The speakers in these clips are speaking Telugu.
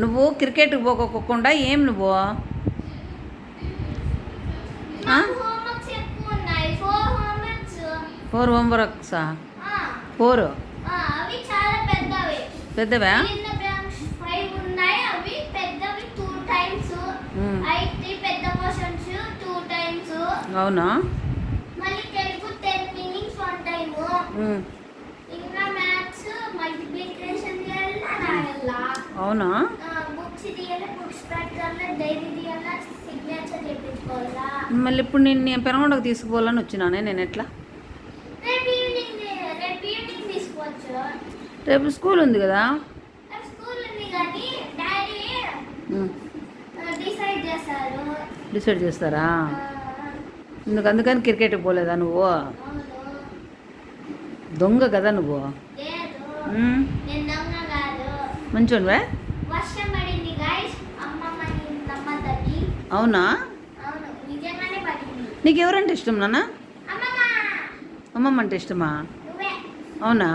నువ్వు క్రికెట్కి పోకోకుండా ఏం నువ్వు? ఫోర్ హోంవర్క్స్ ఫోర్ పెద్దవి. అవునా? మళ్ళీ Telugu ten meanings one time అవునా? బుక్స్ బుక్స్ సిగ్నేచర్ మళ్ళీ ఇప్పుడు నేను పెనగొండకు తీసుకుపోవాలని వచ్చినానే నేను ఎట్లా? రేపు స్కూల్ ఉంది కదా. డిసైడ్ చేస్తారు. ఎందుకు అందుకని క్రికెట్కి పోలేదా నువ్వు? దొంగ కదా నువ్వు లేదు ఉమ్. నేను దొంగ కాదు మంచోనివే అవునా? నీకు ఎవరంటే ఇష్టం నాన్న? అమ్మమ్మ! అంటే ఇష్టమా? అవునా?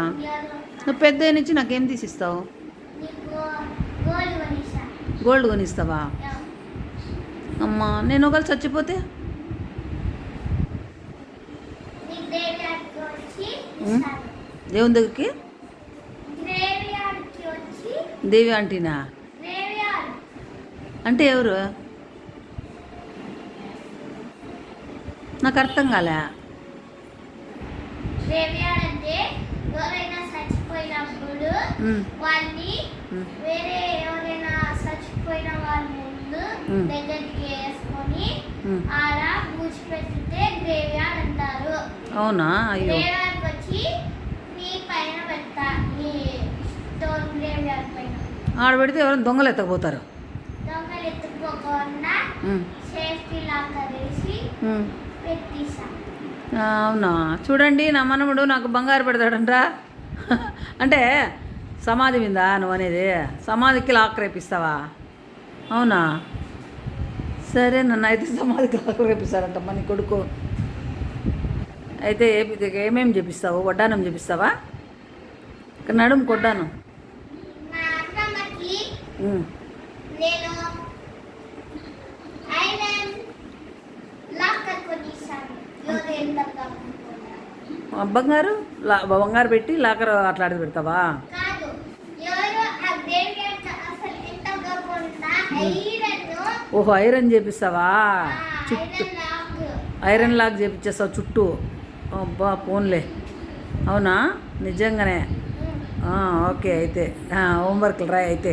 నువ్వు పెద్ద నుంచి నాకేం తీసిస్తావు? గోల్డ్ కొనిస్తా. గోల్డ్ కొనిస్తావా? అమ్మా నేను ఒకవేళ చచ్చిపోతే? దేవుని దగ్గరికి? దేవి ఆంటీనా? అంటే ఎవరు? నాకు అర్థం కాలే వాళ్ళని. వేరే ఎవరైనా చచ్చిపోయిన వాళ్ళ ముందు. దగ్గరికి వేసుకొని గ్రేవీ యార్డ్ అంటారు అవునా? అయ్యో. గ్రేవీ వచ్చి ఆడ పెడితే ఎవరైనా దొంగలు ఎత్తకపోతారు అవునా? చూడండి నా మనముడు నాకు బంగారు పెడతాడంట. అంటే సమాధి మీద నువ్వు అనేది? సమాధికి లాక్ రేపిస్తావా అవునా? సరే నన్ను అయితే సమాధికి లాక్ రేపిస్తాడంట మన కొడుకు. అయితే ఏమేమి చేపిస్తావు? వడ్డానం చేపిస్తావా? ఇక్కడ నడుము కొడ్డాను. నేను ఐరన్ బంగారు లా బంగారు పెట్టి లాకర్ అట్లాడి పెడతావా? ఓహో ఐరన్ చేపిస్తావా? చుట్టూ. Iron lock. చేపించేస్తావు చుట్టూ. అబ్బా ఫోన్లే. అవునా? నిజంగానే. ఓకే అయితే. హోంవర్క్లు రాయి అయితే.